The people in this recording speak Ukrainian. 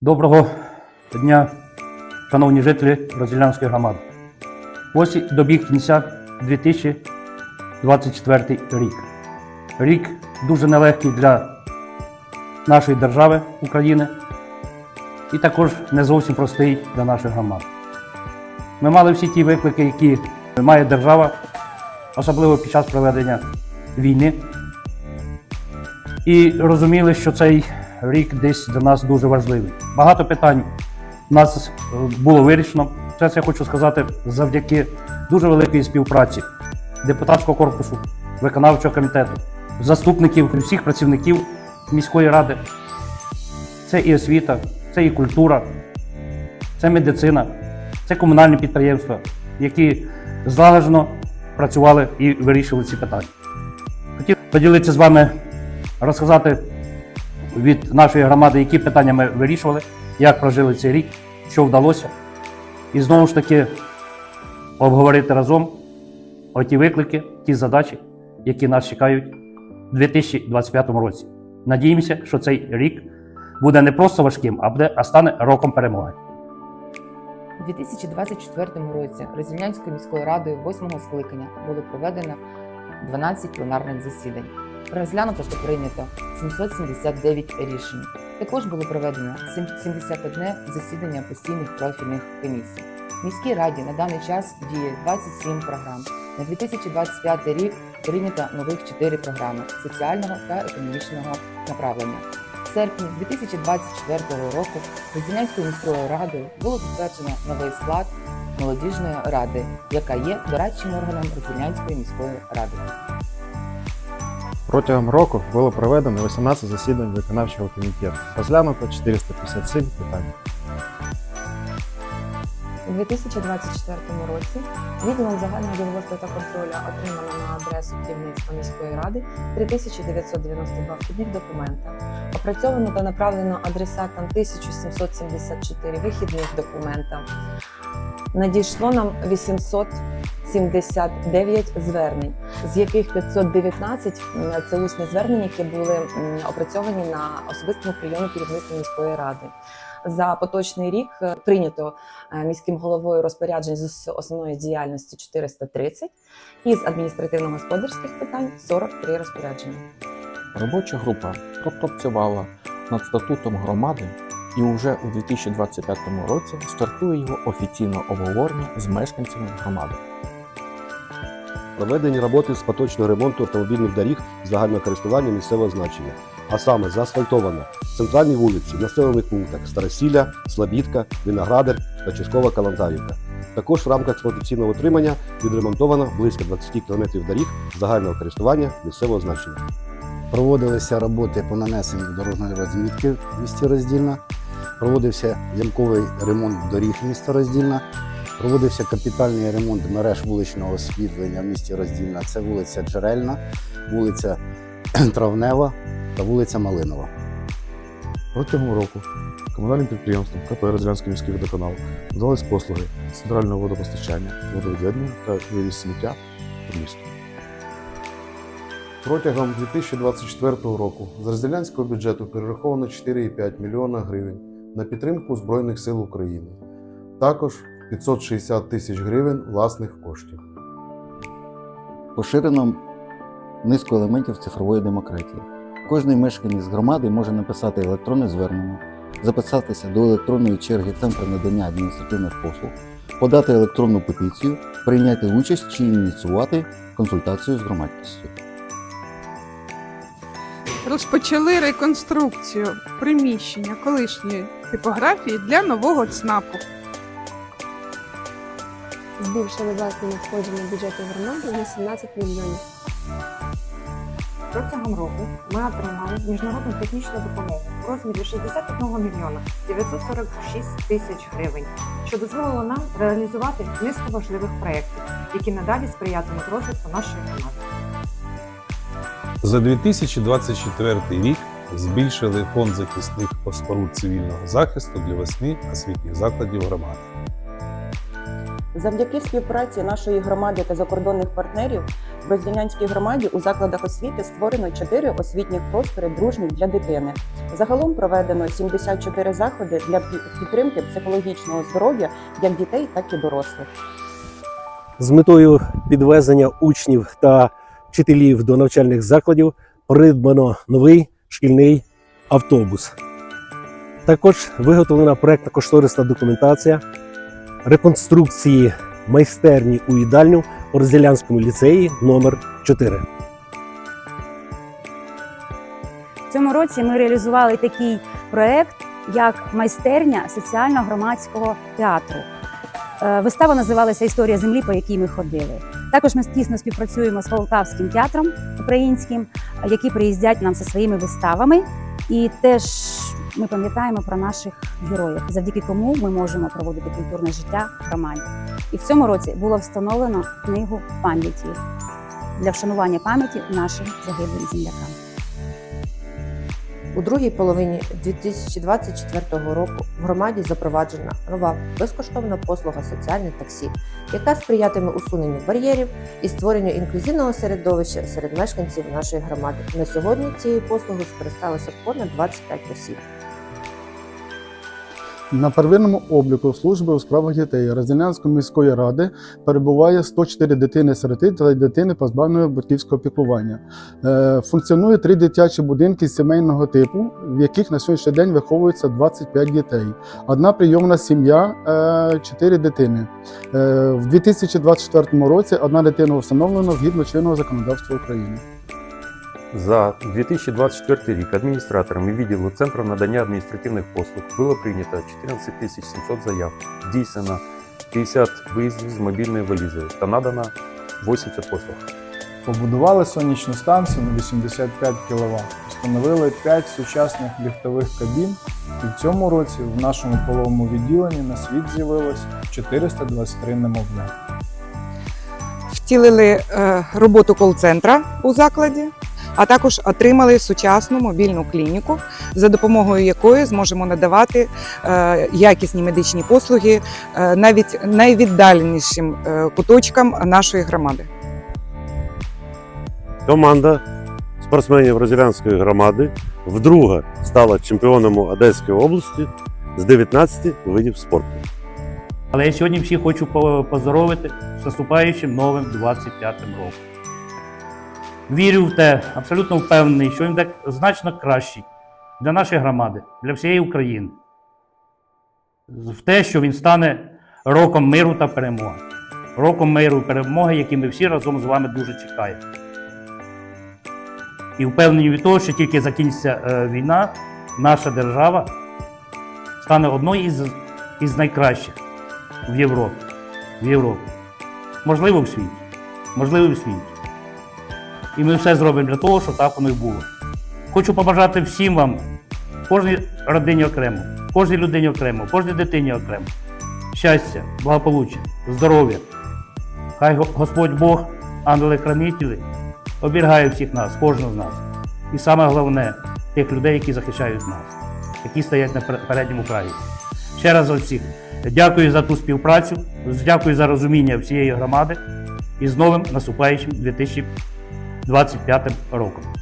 Доброго дня, шановні жителі Розділянської громади. Ось добіг кінця 2024 рік. Рік дуже нелегкий для нашої держави України і також не зовсім простий для наших громад. Ми мали всі ті виклики, які має держава, особливо під час проведення війни. І розуміли, що цей рік десь для нас дуже важливий. Багато питань у нас е, було вирішено. Це я хочу сказати завдяки дуже великій співпраці депутатського корпусу, виконавчого комітету, заступників, всіх працівників міської ради. Це і освіта, це і культура, це медицина, це комунальні підприємства, які злагоджено працювали і вирішували ці питання. Хотів поділитися з вами, розказати від нашої громади, які питання ми вирішували, як прожили цей рік, що вдалося. І знову ж таки обговорити разом оті виклики, ті задачі, які нас чекають у 2025 році. Надіємося, що цей рік буде не просто важким, а буде, а стане роком перемоги. У 2024 році Роздільнянською міською радою 8-го скликання було проведено 12 пленарних засідань. Розглянуто та прийнято 779 рішень. Також було проведено 71 засідання постійних профільних комісій. В міській раді на даний час діє 27 програм. На 2025 рік прийнято нових 4 програми соціального та економічного направлення. В серпні 2024 року Роздільнянською міською радою було затверджено новий склад молодіжної ради, яка є дорадчим органом Роздільнянської міської ради. Протягом року було проведено 18 засідань виконавчого комітету. Розглянуто 457 питань. У 2024 році відділом загального діловодства та контролю отримано на адресу керівництва міської ради 3992 вхідних документа. Опрацьовано та направлено адресатам 1774 вихідних документа. Надійшло нам 879 звернень, з яких 519 м, це усні звернення, які були опрацьовані на особистому прийомі керівництва міської ради. За поточний рік е, прийнято е, міським головою розпоряджень з основної діяльності 430 і з адміністративно-господарських питань 43 розпорядження. Робоча група пропрацювала над статутом громади і вже у 2025 році стартує його офіційне обговорення з мешканцями громади. Проведені роботи з поточного ремонту автомобільних доріг загального користування місцевого значення, а саме заасфальтовано центральні вулиці в населених пунктах Старосілля, Слобідка, Виноградар та часткова Калантарівка. Також в рамках експлуатаційного утримання відремонтовано близько 20 км доріг загального користування місцевого значення. Проводилися роботи по нанесенню дорожньої розмітки в місті Роздільна, проводився ямковий ремонт доріг міста Роздільна, проводився капітальний ремонт мереж вуличного освітлення в місті Роздільна. Це вулиця Джерельна, вулиця Травнева та вулиця Малинова. Протягом року комунальним підприємством КП Розділянський міський водоканал надались послуги центрального водопостачання, водовідведення та вивіз сміття у місто. Протягом 2024 року з розділянського бюджету перераховано 4,5 мільйона гривень на підтримку Збройних сил України. Також 560 тисяч гривень власних коштів. Поширено низку елементів цифрової демократії. Кожний мешканець громади може написати електронне звернення, записатися до електронної черги Центру надання адміністративних послуг, подати електронну петицію, прийняти участь чи ініціювати консультацію з громадськістю. Розпочали реконструкцію приміщення колишньої типографії для нового ЦНАПу. Збільшили власне надходження бюджету громади на 17 мільйонів. Протягом року ми отримали міжнародну технічну допомогу в розмірі 61 мільйона 946 тисяч гривень, що дозволило нам реалізувати низку важливих проєктів, які надалі сприятимуть розвитку нашої громади. За 2024 рік збільшили фонд захисних споруд цивільного захисту для восьми освітніх закладів громади. Завдяки співпраці нашої громади та закордонних партнерів в Розділянській громаді у закладах освіти створено 4 освітніх простори дружні для дитини. Загалом проведено 74 заходи для підтримки психологічного здоров'я як дітей, так і дорослих. З метою підвезення учнів та вчителів до навчальних закладів придбано новий шкільний автобус. Також виготовлена проектно-кошторисна документація реконструкції майстерні у їдальню у Розділянському ліцеї номер 4 В цьому році ми реалізували такий проект, як майстерня соціально-громадського театру. Е, Вистава називалася Історія землі, по якій ми ходили. Також ми тісно співпрацюємо з Полтавським театром українським, які приїздять нам зі своїми виставами. І теж ми пам'ятаємо про наших героїв, завдяки кому ми можемо проводити культурне життя в громаді. І в цьому році було встановлено книгу пам'яті для вшанування пам'яті нашим загиблим землякам. У другій половині 2024 року в громаді запроваджена нова безкоштовна послуга соціальне таксі, яка сприятиме усуненню бар'єрів і створенню інклюзивного середовища серед мешканців нашої громади. На сьогодні цією послугою скористалося понад 25 осіб. На первинному обліку служби у справах дітей Розділянської міської ради перебуває 104 дитини-сироти та дитини позбавленої батьківського піклування. Е, Функціонує три дитячі будинки сімейного типу, в яких на сьогоднішній день виховується 25 дітей. Одна прийомна сім'я, 4 дитини. Е, В 2024 році одна дитина встановлена згідно чинного законодавства України. За 2024 рік адміністраторами відділу Центру надання адміністративних послуг було прийнято 14 700 заяв, здійснено 50 виїздів з мобільною валізою та надано 80 послуг. Побудували сонячну станцію на 85 кВт, встановили 5 сучасних ліфтових кабін, і в цьому році в нашому половому відділенні на світ з'явилось 423 немовля. втілили е, роботу кол-центра у закладі, а також отримали сучасну мобільну клініку, за допомогою якої зможемо надавати е, якісні медичні послуги е, навіть найвіддаленішим е, куточкам нашої громади. Команда спортсменів Розілянської громади вдруге стала чемпіоном Одеської області з 19 видів спорту. Але я сьогодні всіх хочу по- поздоровити з наступаючим новим 25-м роком. Вірю в те, абсолютно впевнений, що він буде значно кращий для нашої громади, для всієї України. В те, що він стане роком миру та перемоги. Роком миру і перемоги, який ми всі разом з вами дуже чекаємо. І впевнені від того, що тільки закінчиться е, війна, наша держава стане одною із, із найкращих в Європі. В Європі. Можливо, в світі. Можливо, в світі. І ми все зробимо для того, щоб так воно і було. Хочу побажати всім вам, кожній родині окремо, кожній людині окремо, кожній дитині окремо. Щастя, благополуччя, здоров'я. Хай Господь Бог, ангели-хранителі, оберігає всіх нас, кожного з нас. І саме головне, тих людей, які захищають нас, які стоять на передньому краї. Ще раз всіх дякую за ту співпрацю, дякую за розуміння всієї громади і з новим наступаючим 2025 роком.